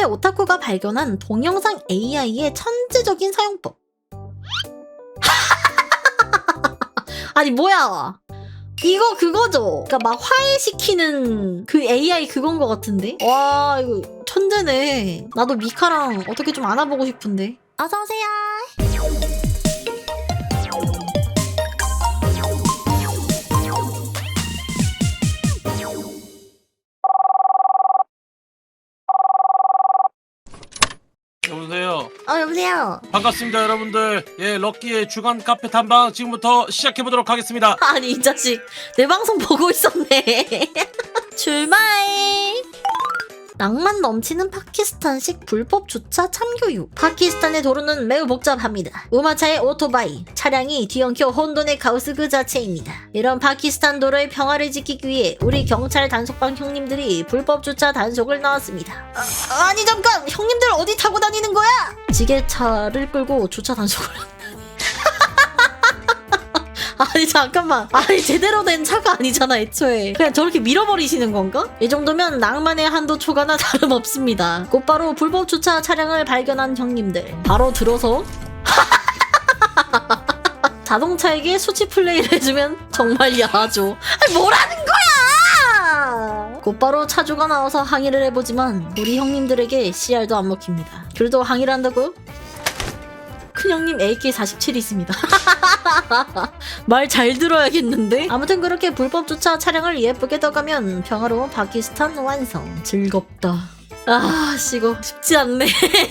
해외 오타쿠가 발견한 동영상 AI의 천재적인 사용법. 아니 뭐야? 이거 그거죠. 그러니까 막 화해시키는 그 AI 그건 것 같은데. 와 이거 천재네. 나도 미카랑 어떻게 좀 안아보고 싶은데. 어서 오세요. 어 여보세요. 반갑습니다, 여러분들. 예, 럭키의 주간 카페 탐방 지금부터 시작해 보도록 하겠습니다. 아니 이 자식 내 방송 보고 있었네. 출발. 낭만 넘치는 파키스탄식 불법 주차 참교육. 파키스탄의 도로는 매우 복잡합니다. 우마차의 오토바이, 차량이 뒤엉켜 혼돈의 카오스 그 자체입니다. 이런 파키스탄 도로의 평화를 지키기 위해 우리 경찰 단속반 형님들이 불법 주차 단속을 나왔습니다. 아, 아니 잠깐, 형님들 어디 타고 다니는 거야? 지게차를 끌고 주차 단속을 아니 잠깐만. 아니 제대로 된 차가 아니잖아 애초에. 그냥 저렇게 밀어버리시는 건가? 이 정도면 낭만의 한도 초과나 다름없습니다. 곧바로 불법 주차 차량을 발견한 형님들. 바로 들어서 자동차에게 수치 플레이를 해주면 정말 야하죠. 아니 뭐라는 거야! 곧바로 차주가 나와서 항의를 해보지만 우리 형님들에게 CR도 안 먹힙니다. 그래도 항의를 한다고요? 큰 형님 AK47이 있습니다 말 잘 들어야겠는데? 아무튼 그렇게 불법 주차 차량을 예쁘게 더가면 평화로운 파키스탄 완성. 즐겁다. 아, 씨, 이거 쉽지 않네.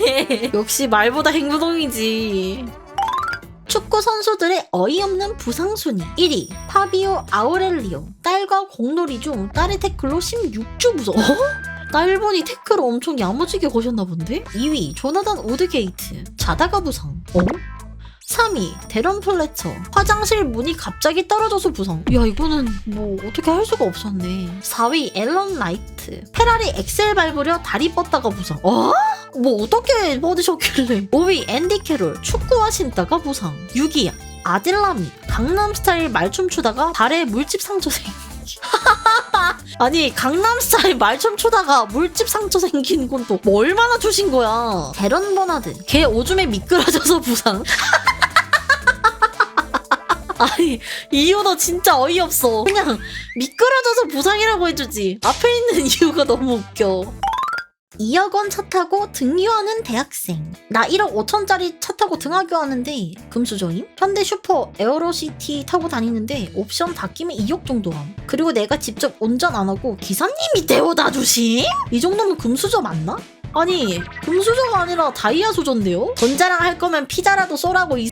역시 말보다 행동이지. 축구 선수들의 어이없는 부상 순위 1위 파비오 아우렐리오 딸과 공놀이 중 딸의 태클로 16주 부상 어? 딸분이 태클을 엄청 야무지게 거셨나 본데? 2위 조나단 오드게이트 자다가 부상. 어? 3위 데런 플래처. 화장실 문이 갑자기 떨어져서 부상. 야 이거는 뭐 어떻게 할 수가 없었네. 4위 앨런 라이트. 페라리 엑셀 밟으려 다리 뻗다가 부상. 어? 뭐 어떻게 뻗으셨길래? 5위 앤디 캐롤. 축구화 신다가 부상. 6위 아딜라미. 강남스타일 말춤 추다가 발에 물집 상처 생 아니 강남스타일 말춤 추다가 물집 상처 생긴 건 또 뭐 얼마나 주신 거야. 데런 버나드 걔 오줌에 미끄러져서 부상. 아니 이유도 진짜 어이없어. 그냥 미끄러져서 부상이라고 해주지. 앞에 있는 이유가 너무 웃겨 2억 원 차 타고 등유하는 대학생 나 1억 5천짜리 차 타고 등하교 하는데 금수저임? 현대 슈퍼 에어로시티 타고 다니는데 옵션 다 끼면 2억 정도 함 그리고 내가 직접 운전 안 하고 기사님이 데워다 주심? 이 정도면 금수저 맞나? 아니 금수저가 아니라 다이아 수저인데요? 전자랑 할 거면 피자라도 쏘라고 이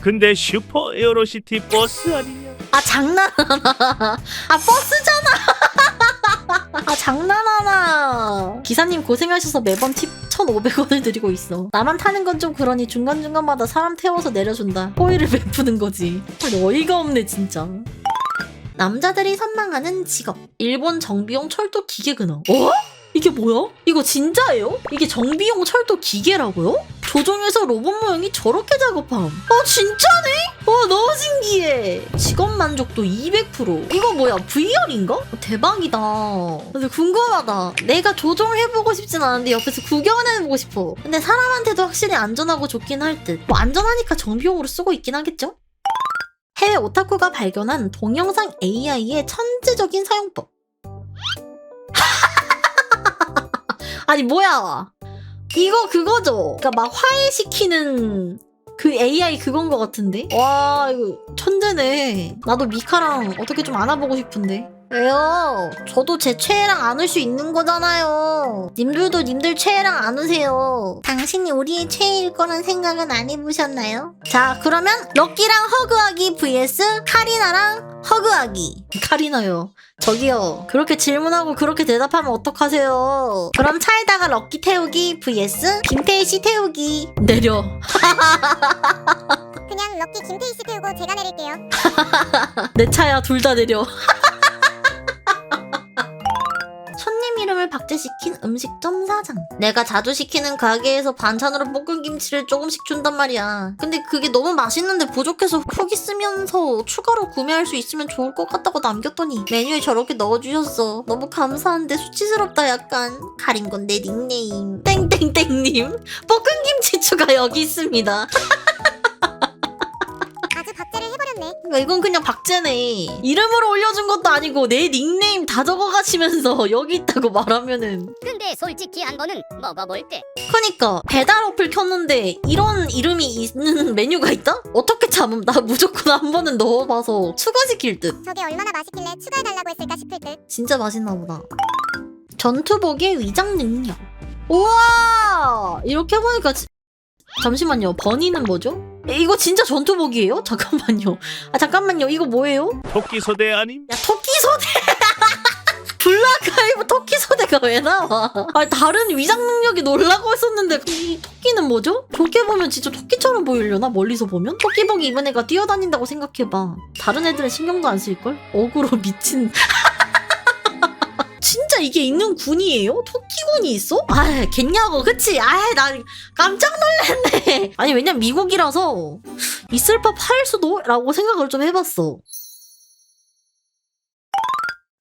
근데 슈퍼 에어로시티 버스 아니냐? 아 장난하나 아 버스잖아 아 장난하나. 기사님 고생하셔서 매번 팁 1,500원을 드리고 있어. 나만 타는 건 좀 그러니 중간중간마다 사람 태워서 내려준다. 호의를 베푸는 거지. 어이가 없네 진짜. 남자들이 선망하는 직업. 일본 정비용 철도 기계 근황. 어? 이게 뭐야? 이거 진짜예요? 이게 정비용 철도 기계라고요? 조종에서 로봇 모형이 저렇게 작업함 아 진짜네? 와 너무 신기해 직업 만족도 200% 이거 뭐야 VR인가? 대박이다 근데 궁금하다 내가 조종해보고 싶진 않은데 옆에서 구경해보고 싶어 근데 사람한테도 확실히 안전하고 좋긴 할 듯 뭐 안전하니까 정비용으로 쓰고 있긴 하겠죠? 해외 오타쿠가 발견한 동영상 AI의 천재적인 사용법 아니 뭐야? 이거 그거죠. 그니까 막 화해시키는 그 AI 그건 것 같은데? 와 이거 천재네. 나도 미카랑 어떻게 좀 안아보고 싶은데 왜요? 저도 제 최애랑 안을 수 있는 거잖아요 님들도 님들 최애랑 안으세요 당신이 우리의 최애일 거란 생각은 안 해보셨나요? 자 그러면 럭키랑 허그하기 vs 카리나랑 허그하기 카리나요 저기요 그렇게 질문하고 그렇게 대답하면 어떡하세요 그럼 차에다가 럭키 태우기 vs 김태희 씨 태우기 내려 그냥 럭키 김태희 씨 태우고 제가 내릴게요. 내 차야 둘 다 내려. 바꿔 박제시킨 음식점 사장. 내가 자주 시키는 가게에서 반찬으로 볶은 김치를 조금씩 준단 말이야. 근데 그게 너무 맛있는데 부족해서 후기 쓰면서 추가로 구매할 수 있으면 좋을 것 같다고 남겼더니 메뉴에 저렇게 넣어주셨어. 너무 감사한데 수치스럽다 약간. 가린 건내 닉네임. 땡땡땡님. 볶은 김치 추가 여기 있습니다. 야, 이건 그냥 박제네. 이름으로 올려준 것도 아니고 내 닉네임 다 적어가시면서 여기 있다고 말하면은. 근데 솔직히 한 번은 먹어볼 때 그니까 배달 어플 켰는데 이런 이름이 있는 메뉴가 있다? 어떻게 참음? 나 무조건 한 번은 넣어봐서 추가시킬 듯. 저게 얼마나 맛있길래 추가해달라고 했을까 싶을 듯. 진짜 맛있나 보다. 전투복의 위장 능력. 우와! 이렇게 보니까 지- 잠시만요. 버니는 뭐죠? 에, 이거 진짜 전투복이에요? 잠깐만요. 아 잠깐만요. 이거 뭐예요? 토끼 소대 아님? 야 토끼 소대 블라카이브 토끼 소대가 왜 나와? 아 다른 위장 능력이 놀라고 했었는데 이 토끼는 뭐죠? 좋게 보면 진짜 토끼처럼 보이려나 멀리서 보면? 토끼복이 입은 애가 뛰어다닌다고 생각해봐. 다른 애들은 신경도 안 쓸걸? 어그로 미친. 진짜 이게 있는 군이에요? 토끼군이 있어? 아, 겠냐고, 그치? 아, 나 깜짝 놀랐네. 아니, 왜냐면 미국이라서 있을 법할 수도? 라고 생각을 좀 해봤어.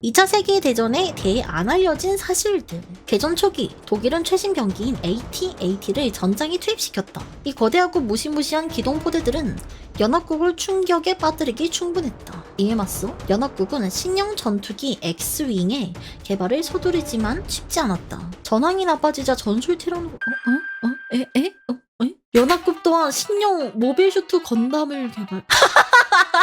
2차 세계대전에 대해 안 알려진 사실들. 개전 초기, 독일은 최신 병기인 AT-AT를 전장에 투입시켰다. 이 거대하고 무시무시한 기동포대들은 연합국을 충격에 빠뜨리기 충분했다. 이에 맞서 연합국은 신형 전투기 X-윙의 개발을 서두르지만 쉽지 않았다. 전황이 나빠지자 전술 티라노... 어? 어? 어? 에? 에? 어? 에? 연합국 또한 신형 모빌 슈트 건담을 개발...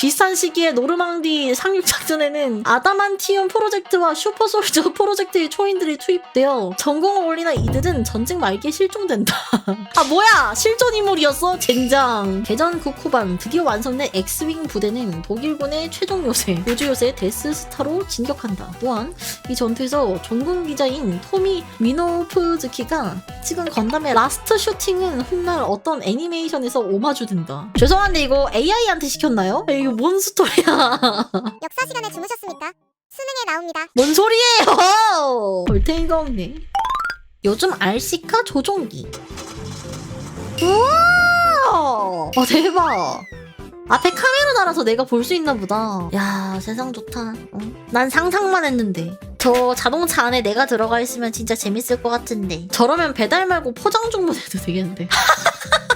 비슷한 시기에 노르망디 상륙 작전에는 아다만티움 프로젝트와 슈퍼솔저 프로젝트의 초인들이 투입되어 전공을 올리나 이들은 전쟁 말기에 실종된다. 아 뭐야 실존 인물이었어 젠장. 개전 국후반 드디어 완성된 X윙 부대는 독일군의 최종 요새 우주 요새 데스스타로 진격한다. 또한 이 전투에서 종군 기자인 토미 미노프즈키가 찍은 건담의 라스트 슈팅은 훗날 어떤 애니메이션에서 오마주 된다. 죄송한데 이거 AI한테 시켰나요? 이거 뭔 스토리야? 역사 시간에 주무셨습니까? 수능에 나옵니다. 뭔 소리예요? 볼테이가 없네. 요즘 RC카 조종기. 우와! 어, 대박. 앞에 카메라 달아서 내가 볼 수 있나 보다. 야, 세상 좋다. 어? 난 상상만 했는데. 저 자동차 안에 내가 들어가 있으면 진짜 재밌을 것 같은데. 저러면 배달 말고 포장 주문해도 되겠는데.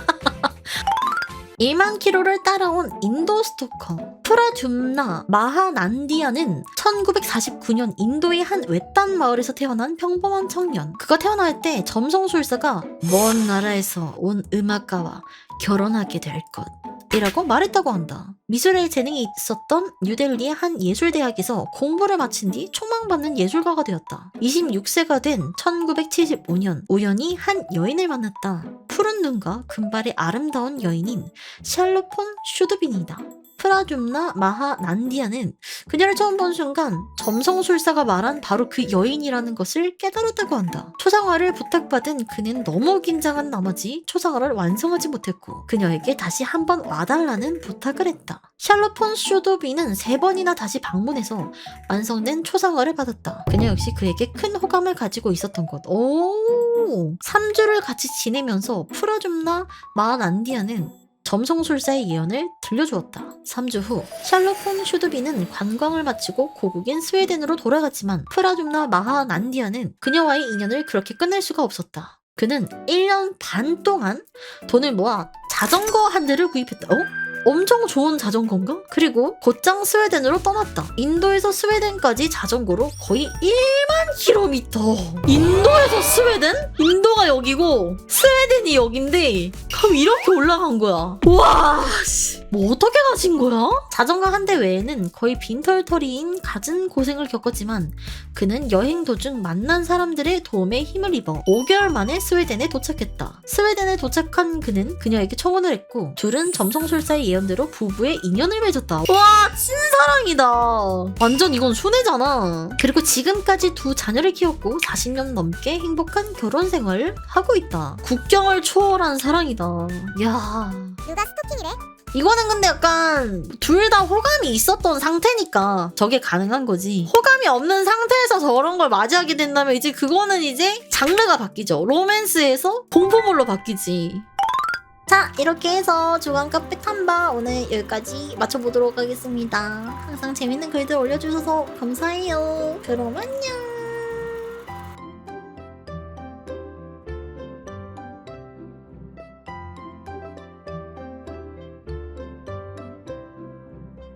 1만 킬로를 따라온 인도 스토커 프라듐나 마하난디아는 1949년 인도의 한 외딴 마을에서 태어난 평범한 청년. 그가 태어날 때 점성술사가 먼 나라에서 온 음악가와 결혼하게 될 것. 이라고 말했다고 한다. 미술에 재능이 있었던 뉴델리의 한 예술대학에서 공부를 마친 뒤 총망받는 예술가가 되었다. 26세가 된 1975년 우연히 한 여인을 만났다. 푸른 눈과 금발의 아름다운 여인인 샬로폰 슈드빈이다. 프라듐나 마하 난디아는 그녀를 처음 본 순간 점성술사가 말한 바로 그 여인이라는 것을 깨달았다고 한다. 초상화를 부탁받은 그는 너무 긴장한 나머지 초상화를 완성하지 못했고 그녀에게 다시 한번 와달라는 부탁을 했다. 샬로폰 슈도비는 세 번이나 다시 방문해서 완성된 초상화를 받았다. 그녀 역시 그에게 큰 호감을 가지고 있었던 것. 오! 3주를 같이 지내면서 프라듐나 마난디아는 점성술사의 예언을 들려주었다. 3주 후 샬로폰 슈드비는 관광을 마치고 고국인 스웨덴으로 돌아갔지만 프라듐나 마하 난디아는 그녀와의 인연을 그렇게 끝낼 수가 없었다. 그는 1년 반 동안 돈을 모아 자전거 한 대를 구입했다. 어? 엄청 좋은 자전거인가? 그리고 곧장 스웨덴으로 떠났다. 인도에서 스웨덴까지 자전거로 거의 1만 킬로미터. 인도에서 스웨덴? 인도가 여기고 스웨덴이 여긴데 그럼 이렇게 올라간 거야. 와, 씨. 뭐 어떻게 가신 거야? 자전거 한 대 외에는 거의 빈털터리인 갖은 고생을 겪었지만 그는 여행 도중 만난 사람들의 도움에 힘을 입어 5개월 만에 스웨덴에 도착했다. 스웨덴에 도착한 그는 그녀에게 청혼을 했고 둘은 점성술사의 예언대로 부부의 인연을 맺었다. 와 친사랑이다. 완전 이건 순애잖아. 그리고 지금까지 두 자녀를 키웠고 40년 넘게 행복한 결혼 생활을 하고 있다. 국경을 초월한 사랑이다. 야 누가 스토킹이래? 이거는 근데 약간 둘 다 호감이 있었던 상태니까 저게 가능한 거지. 호감이 없는 상태에서 저런 걸 맞이하게 된다면 이제 그거는 이제 장르가 바뀌죠. 로맨스에서 공포물로 바뀌지. 자 이렇게 해서 주간 카페 탐방 오늘 여기까지 마쳐보도록 하겠습니다. 항상 재밌는 글들 올려주셔서 감사해요. 그럼 안녕.